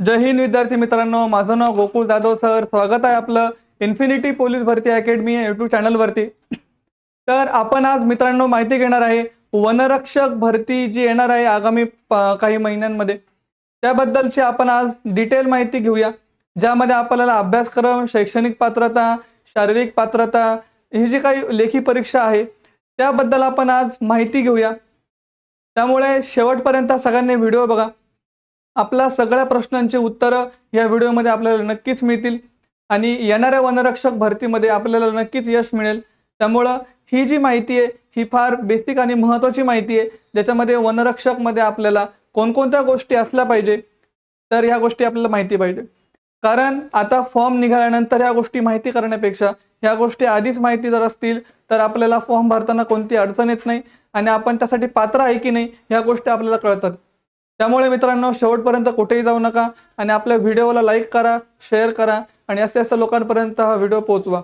जय हिंद विद्यार्थी मित्रांनो. माझं नाव गोकुळ जाधव सर. स्वागत आहे आपलं इन्फिनिटी पोलीस भरती अकॅडमी या युट्यूब चॅनलवरती तर आपण आज मित्रांनो माहिती घेणार आहे वनरक्षक भरती जी येणार आहे आगामी काही महिन्यांमध्ये. त्याबद्दलची आपण आज डिटेल माहिती घेऊया ज्यामध्ये आपल्याला अभ्यासक्रम शैक्षणिक पात्रता शारीरिक पात्रता ही जी काही लेखी परीक्षा आहे त्याबद्दल आपण आज माहिती घेऊया. त्यामुळे शेवटपर्यंत सगळ्यांनी व्हिडिओ बघा. आपल्या सगळ्या प्रश्नांची उत्तरं या व्हिडिओमध्ये आपल्याला नक्कीच मिळतील. आणि येणाऱ्या वनरक्षक भरतीमध्ये आपल्याला नक्कीच यश मिळेल. त्यामुळं ही जी माहिती आहे ही फार बेसिक आणि महत्त्वाची माहिती आहे ज्याच्यामध्ये वनरक्षकमध्ये आपल्याला कोणकोणत्या गोष्टी असल्या पाहिजे तर ह्या गोष्टी आपल्याला माहिती पाहिजे. कारण आता फॉर्म निघाल्यानंतर ह्या गोष्टी माहिती करण्यापेक्षा ह्या गोष्टी आधीच माहिती जर असतील तर आपल्याला फॉर्म भरताना कोणती अडचण येत नाही. आणि आपण त्यासाठी पात्र आहे की नाही ह्या गोष्टी आपल्याला कळतात. त्यामुळे मित्रांनो शेवटपर्यंत कुठेही जाऊ नका आणि आपल्या व्हिडिओला लाईक करा शेअर करा आणि असे असं लोकांपर्यंत हा व्हिडिओ पोहोचवा.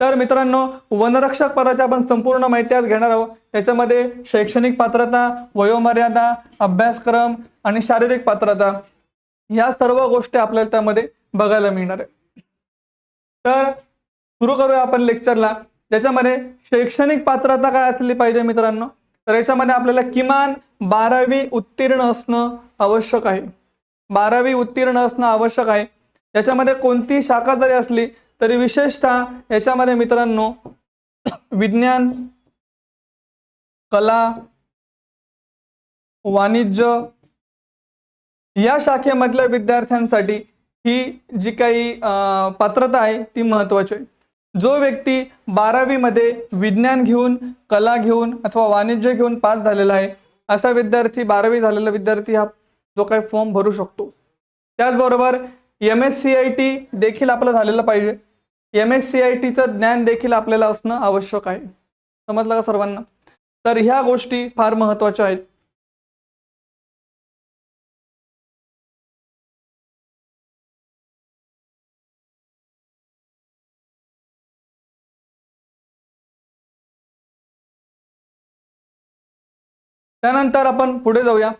तर मित्रांनो वनरक्षक पदाची आपण संपूर्ण माहिती आज घेणार आहोत. याच्यामध्ये शैक्षणिक पात्रता वयोमर्यादा अभ्यासक्रम आणि शारीरिक पात्रता या सर्व गोष्टी आपल्याला त्यामध्ये बघायला मिळणार आहे तर सुरू करूया आपण लेक्चरला ज्याच्यामध्ये शैक्षणिक पात्रता काय असली पाहिजे मित्रांनो? तर याच्यामध्ये आपल्याला किमान बारावी उत्तीर्ण असणं आवश्यक आहे. बारावी उत्तीर्ण असणं आवश्यक आहे. याच्यामध्ये कोणती शाखा जरी असली तरी विशेषतः याच्यामध्ये मित्रांनो विज्ञान कला वाणिज्य या शाखेमधल्या विद्यार्थ्यांसाठी ही जी काही पात्रता आहे ती महत्वाची आहे. जो व्यक्ती बारावीमध्ये विज्ञान घेऊन कला घेऊन अथवा वाणिज्य घेऊन पास झालेला आहे असा विद्यार्थी बारावी झालेला विद्यार्थी हा जो काही फॉर्म भरू शकतो. त्याचबरोबर M S C I T देखील आपलं झालेलं पाहिजे. एम एस सी आय टीचं ज्ञान देखील आपल्याला असणं आवश्यक आहे. समजलं का सर्वांना? तर ह्या गोष्टी फार महत्त्वाच्या आहेत. त्यानंतर आपण पुढे जाऊया.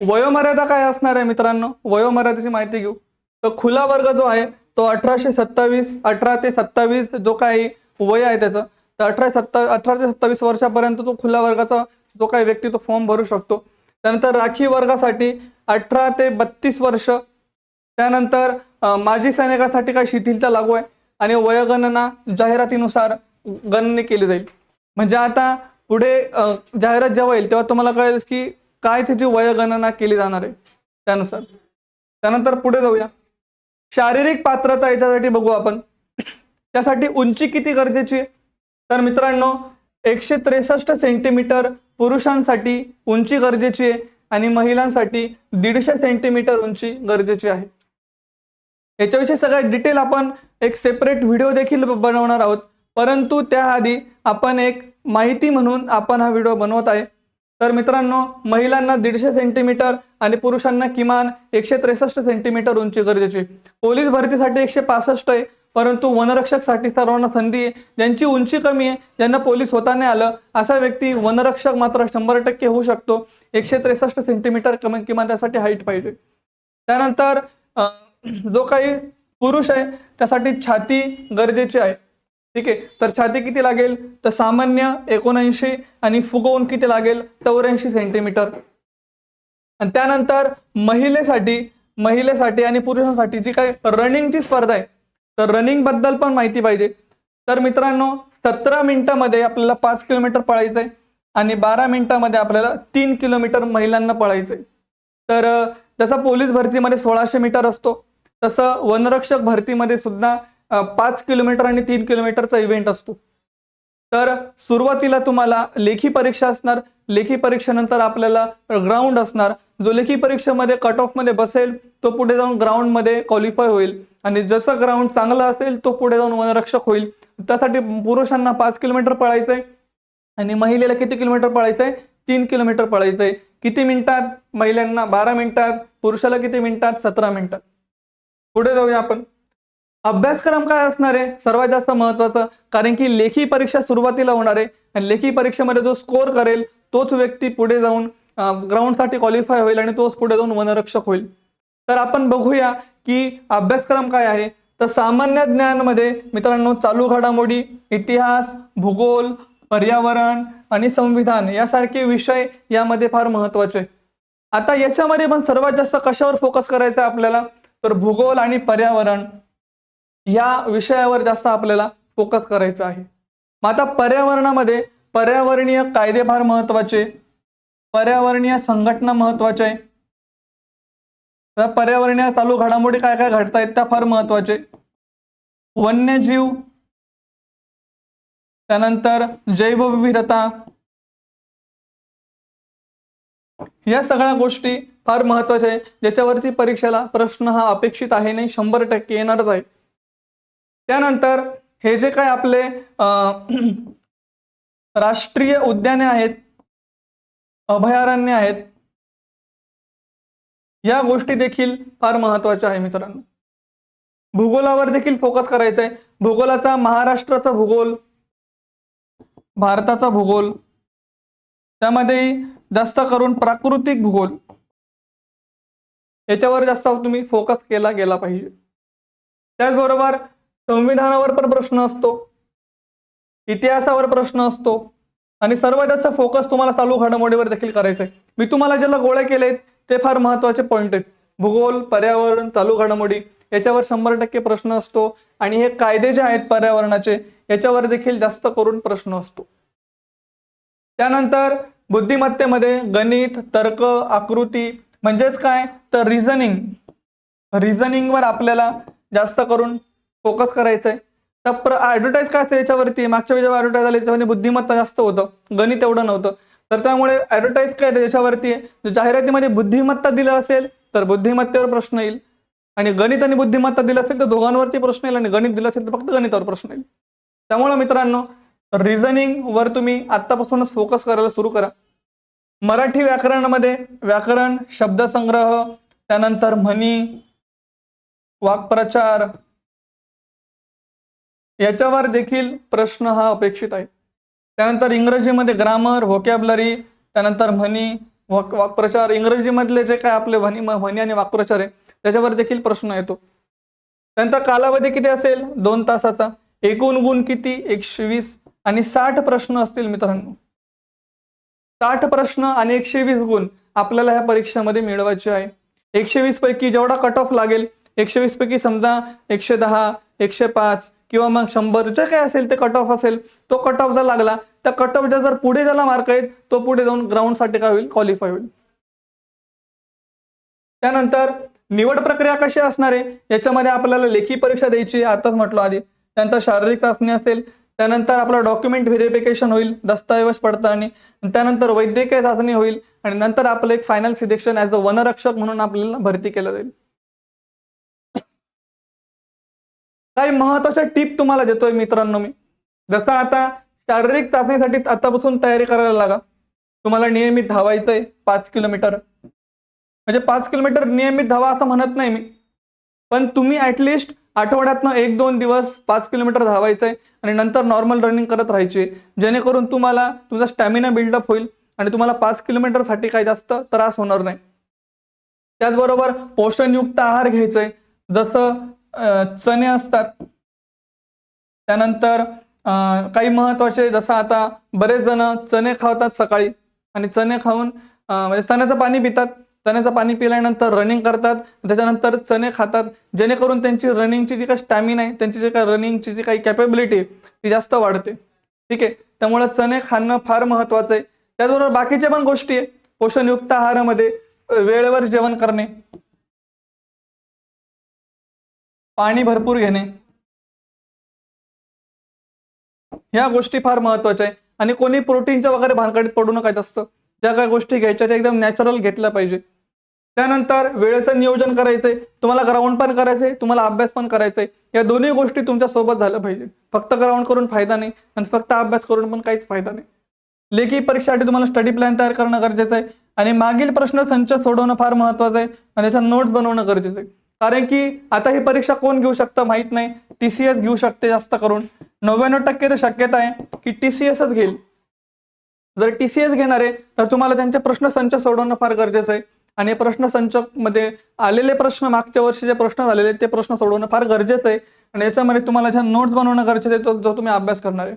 वयोमर्यादा काय असणार आहे मित्रांनो? वयोमर्यादेची माहिती घेऊ. तर खुला वर्ग जो आहे तो अठराशे सत्तावीस अठरा ते सत्तावीस जो काही वय आहे त्याचं तर अठरा सत्ता अठरा ते सत्तावीस वर्षापर्यंत तो खुला वर्गाचा जो काही व्यक्ती तो फॉर्म भरू शकतो. त्यानंतर राखीव वर्गासाठी अठरा ते बत्तीस वर्ष. त्यानंतर माजी सैनिकासाठी काय शिथिलता लागू आहे आणि वयोगणना जाहिरातीनुसार गणने केली जाईल. म्हणजे आता पुढे जाहिरात जेव्हा येईल तेव्हा तुम्हाला कळेल की काय त्याची वयगणना केली जाणार आहे त्यानुसार. त्यानंतर पुढे जाऊया. शारीरिक पात्रता याच्यासाठी बघू आपण. त्यासाठी उंची किती गरजेची आहे? तर मित्रांनो एकशे त्रेसष्ट सेंटीमीटर पुरुषांसाठी उंची गरजेची आहे आणि महिलांसाठी दीडशे सेंटीमीटर उंची गरजेची आहे. याच्याविषयी सगळ्यात डिटेल आपण एक सेपरेट व्हिडिओ देखील बनवणार आहोत. परंतु त्याआधी आपण एक माहिती म्हणून आपण हा व्हिडिओ बनवत आहे. तर मित्रांनो महिलांना दीडशे सेंटीमीटर आणि पुरुषांना किमान एकशे त्रेसष्ट सेंटीमीटर उंची गरजेची. आहे. पोलीस भरतीसाठी एकशे पासष्ट आहे परंतु वनरक्षकसाठी सर्वांना संधी आहे. ज्यांची उंची कमी आहे ज्यांना पोलीस होता नाही आलं. असा व्यक्ती वनरक्षक मात्र शंभर टक्के होऊ शकतो. एकशे त्रेसष्ट सेंटीमीटर कमी किमान त्यासाठी हाईट पाहिजे. त्यानंतर जो काही पुरुष आहे त्यासाठी छाती गरजेची आहे. ठीक आहे? तर छाती किती लागेल? तर सामान्य एकोणऐंशी आणि फुगवून किती लागेल? चौऱ्याऐंशी सेंटीमीटर आणि त्यानंतर महिलेसाठी महिलेसाठी आणि पुरुषांसाठी जी काही रनिंगची स्पर्धा आहे तर रनिंगबद्दल पण माहिती पाहिजे. तर मित्रांनो सतरा मिनिटामध्ये आपल्याला पाच किलोमीटर पळायचं आहे आणि बारा मिनिटामध्ये आपल्याला तीन किलोमीटर महिलांना पळायचं आहे. तर जसं पोलीस भरतीमध्ये सोळाशे मीटर असतो तसं वनरक्षक भरतीमध्ये सुद्धा पाच किलोमीटर आणि तीन किलोमीटरचा इव्हेंट असतो. तर सुरुवातीला तुम्हाला लेखी परीक्षा असणार लेखी परीक्षेनंतर आपल्याला ग्राउंड असणार. जो लेखी परीक्षेमध्ये कट ऑफमध्ये बसेल तो पुढे जाऊन ग्राउंडमध्ये क्वालिफाय होईल. आणि जसं ग्राउंड चांगला असेल तो पुढे जाऊन वनरक्षक होईल. त्यासाठी पुरुषांना पाच किलोमीटर पळायचं आहे आणि महिलेला किती किलोमीटर पळायचं आहे तीन किलोमीटर पळायचं आहे किती मिनिटात? महिलांना बारा मिनिटात पुरुषाला किती मिनिटात? सतरा मिनिटात. पुढे जाऊया आपण. अभ्यासक्रम काय असणार आहे? सर्वात जास्त महत्वाचं कारण की लेखी परीक्षा सुरुवातीला होणार आहे. आणि लेखी परीक्षेमध्ये जो स्कोर करेल तोच व्यक्ती पुढे जाऊन ग्राउंडसाठी क्वालिफाय होईल आणि तोच पुढे जाऊन वनरक्षक होईल. तर आपण बघूया की अभ्यासक्रम काय आहे. तर सामान्य ज्ञानमध्ये मित्रांनो चालू घडामोडी इतिहास भूगोल पर्यावरण आणि संविधान यासारखे विषय यामध्ये फार महत्त्वाचे. आता याच्यामध्ये पण सर्वात जास्त कशावर फोकस करायचा आहे आपल्याला? तर भूगोल आणि पर्यावरण. या विषयावर जास्त आपल्याला फोकस करायचा आहे. मग आता पर्यावरणामध्ये पर्यावरणीय कायदे फार महत्त्वाचे पर्यावरणीय संघटना महत्त्वाच्या आहे. तर पर्यावरणीय चालू घडामोडी काय काय घडत आहेत त्या फार महत्त्वाचे वन्यजीव त्यानंतर जैवविविधता या सगळ्या गोष्टी फार महत्त्वाच्या आहे. ज्याच्यावरती परीक्षेला प्रश्न हा अपेक्षित आहे नाही शंभर टक्के येणारच आहे. त्यानंतर हे जे काय आपले राष्ट्रीय उद्याने आहेत अभयारण्य आहेत या गोष्टी देखील फार महत्त्वाच्या आहे मित्रांनो. भूगोलावर देखील फोकस करायचा आहे भूगोलाचा महाराष्ट्राचा भूगोल भारताचा भूगोल त्यामध्ये जास्त करून प्राकृतिक भूगोल याच्यावर जास्त तुम्ही फोकस केला गेला पाहिजे. त्याचबरोबर संविधानावर पण प्रश्न असतो. इतिहासावर प्रश्न असतो. आणि सर्वात जास्त फोकस तुम्हाला चालू घडामोडीवर देखील करायचा आहे मी तुम्हाला ज्याला गोळ्या केलेत ते फार महत्त्वाचे पॉईंट आहेत. भूगोल पर्यावरण चालू घडामोडी याच्यावर शंभर टक्के प्रश्न असतो. आणि हे कायदे जे आहेत पर्यावरणाचे याच्यावर देखील जास्त करून प्रश्न असतो. त्यानंतर बुद्धिमत्तेमध्ये गणित तर्क आकृती म्हणजेच काय? तर रिझनिंग रिझनिंगवर आपल्याला जास्त करून फोकस करायचं आहे तर ऍडव्हर्टाईज काय असतं याच्यावरती? मागच्या वेळेस जेव्हा ऍडव्हर्टाईज आले त्याच्यामध्ये बुद्धिमत्ता जास्त होतं. गणित एवढं नव्हतं. तर त्यामुळे ऍडव्हर्टाईज काय त्याच्यावरती? आहे? जाहिरातीमध्ये बुद्धिमत्ता दिलं असेल तर बुद्धिमत्तेवर प्रश्न येईल. आणि गणित आणि बुद्धिमत्ता दिलं असेल तर दोघांवरती प्रश्न येईल. आणि गणित दिलं असेल तर फक्त गणितावर प्रश्न येईल. त्यामुळे मित्रांनो रिझनिंग वर तुम्ही आतापासूनच फोकस करायला सुरू करा. मराठी व्याकरणामध्ये व्याकरण शब्दसंग्रह त्यानंतर म्हणी वाक्प्रचार याच्यावर देखील प्रश्न हा अपेक्षित आहे. त्यानंतर इंग्रजीमध्ये ग्रामर व्होकॅबलरी त्यानंतर म्हणी वाक वाक्प्रचार इंग्रजीमधले जे काय आपले म्हणी म्हणी आणि वाक्प्रचार आहे त्याच्यावर देखील प्रश्न येतो. त्यानंतर कालावधी किती असेल? दोन तासाचा. एकूण गुण किती? एकशे वीस आणि साठ प्रश्न असतील मित्रांनो. साठ प्रश्न आणि एकशे वीस गुण आपल्याला ह्या परीक्षेमध्ये मिळवायचे आहे. एकशे वीस पैकी जेवढा कट ऑफ लागेल एकशे वीस पैकी समजा एकशे दहा एकशे पाच किंवा मग शंभर काय असेल ते कट ऑफ असेल तो कट ऑफ जर लागला त्या कट ऑफच्या जर पुढे ज्याला मार्क आहेत तो पुढे जाऊन ग्राउंडसाठी काय होईल? क्वालिफाय होईल. त्यानंतर निवड प्रक्रिया कशी असणार आहे? याच्यामध्ये आपल्याला लेखी परीक्षा द्यायची आताच म्हटलं आधी. त्यानंतर शारीरिक चाचणी असेल त्यानंतर आपलं डॉक्युमेंट व्हेरिफिकेशन होईल दस्तऐवज पडताळणी त्यानंतर वैद्यकीय चाचणी होईल आणि नंतर आपलं एक फायनल सिलेक्शन ऍज अ वनरक्षक म्हणून आपल्याला भरती केलं जाईल. काही महत्त्वाच्या टिप तुम्हाला देतोय मित्रांनो मी. जसं आता शारीरिक चाचणीसाठी आतापासून तयारी करायला लागा. तुम्हाला नियमित धावायचंय पाच किलोमीटर. म्हणजे पाच किलोमीटर नियमित धावा असं म्हणत नाही मी. पण तुम्ही ऍटलिस्ट आठवड्यातनं एक दोन दिवस पाच किलोमीटर धावायचंय आणि नंतर नॉर्मल रनिंग करत राहायचे. जेणेकरून तुम्हाला तुमचा स्टॅमिना बिल्डअप होईल आणि तुम्हाला पाच किलोमीटरसाठी काही जास्त त्रास होणार नाही. त्याचबरोबर पोषणयुक्त आहार घ्यायचंय. जसं चणे असतात. त्यानंतर काही महत्त्वाचे जसं आता बरेच जण चणे खावतात सकाळी आणि चणे खाऊन म्हणजे चण्याचं पाणी पितात. चण्याचं पाणी पिल्यानंतर रनिंग करतात. त्याच्यानंतर चणे खातात. जेणेकरून त्यांची रनिंगची जी काही स्टॅमिना आहे त्यांची जी काही रनिंगची जी काही कॅपेबिलिटी आहे ती जास्त वाढते. ठीक आहे? त्यामुळे चणे खाणं फार महत्वाचं आहे. त्याचबरोबर बाकीच्या पण गोष्टी आहे. पोषणयुक्त आहारामध्ये वेळेवर जेवण करणे. पाणी भरपूर घेणे. ह्या गोष्टी फार महत्त्वाच्या आहे. आणि कोणी प्रोटीनच्या वगैरे भानगडीत पडू नका जास्त. ज्या काही गोष्टी घ्यायच्या त्या एकदम नॅचरल घेतल्या पाहिजे. त्यानंतर वेळेचं नियोजन करायचंय. तुम्हाला ग्राउंड पण करायचंय तुम्हाला अभ्यास पण करायचंय. या दोन्ही गोष्टी तुमच्यासोबत झाल्या पाहिजे. फक्त ग्राउंड करून फायदा नाही आणि फक्त अभ्यास करून पण काहीच फायदा नाही. लेखी परीक्षेसाठी तुम्हाला स्टडी प्लॅन तयार करणं गरजेचं आहे. आणि मागील प्रश्न संच सोडवणं फार महत्वाचं आहे. आणि त्याच्या नोट्स बनवणं गरजेचं आहे. कारण की आता ही परीक्षा कोण घेऊ शकतं माहीत नाही. टीसीएस घेऊ शकते जास्त करून. नव्याण्णव टक्के तर शक्यता आहे की टीसीएसच घेईल. जर टी सी एस घेणार आहे तर तुम्हाला त्यांचे प्रश्न संच सोडवणं फार गरजेचं आहे. आणि हे मध्ये आलेले प्रश्न मागच्या वर्षी जे प्रश्न झालेले ते प्रश्न सोडवणं फार गरजेचं आहे. आणि याच्यामध्ये तुम्हाला ज्या नोट्स बनवणं गरजेचं आहे तो जो तुम्ही अभ्यास करणार आहे.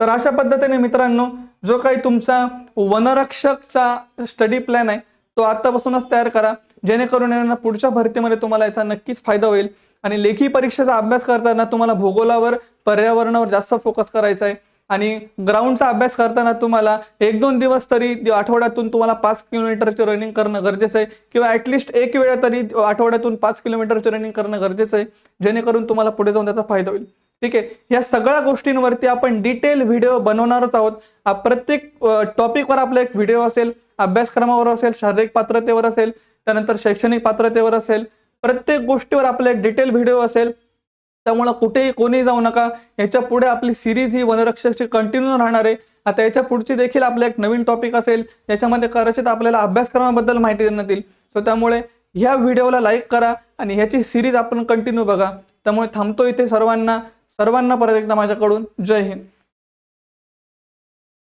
तर अशा पद्धतीने मित्रांनो जो काही तुमचा वनरक्षकचा स्टडी प्लॅन आहे तो आतापासूनच तयार करा. जेणेकरून यांना पुढच्या भरतीमध्ये तुम्हाला याचा नक्कीच फायदा होईल. आणि लेखी परीक्षेचा अभ्यास करताना तुम्हाला भूगोलावर पर्यावरणावर जास्त फोकस करायचा आहे. आणि ग्राउंडचा अभ्यास करताना तुम्हाला एक दोन दिवस तरी आठवड्यातून तुम्हाला पाच किलोमीटरची रनिंग करणं गरजेचं आहे. किंवा ॲटलिस्ट एक वेळा तरी आठवड्यातून पाच किलोमीटरची रनिंग करणं गरजेचं आहे. जेणेकरून तुम्हाला पुढे जाऊन त्याचा फायदा होईल. ठीक आहे. या सगळ्या गोष्टींवरती आपण डिटेल व्हिडिओ बनवणारच आहोत. प्रत्येक टॉपिकवर आपला एक व्हिडिओ असेल अभ्यासक्रमावर असेल शारीरिक पात्रतेवर असेल त्यानंतर शैक्षणिक पात्रतेवर असेल प्रत्येक गोष्टीवर आपले एक डिटेल व्हिडिओ असेल त्यामुळं कुठेही कोणी जाऊ नका. याच्यापुढे आपली सिरीज ही वनरक्षकची कंटिन्यू राहणार आहे. आता याच्या पुढची देखील आपला एक नवीन टॉपिक असेल याच्यामध्ये कदाचित आपल्याला अभ्यासक्रमाबद्दल माहिती देण्यात येईल. सो त्यामुळे ह्या व्हिडिओला लाईक करा आणि ह्याची सिरीज आपण कंटिन्यू बघा. त्यामुळे थांबतो इथे सर्वांना सर्वांना परत एकदा माझ्याकडून. जय हिंद.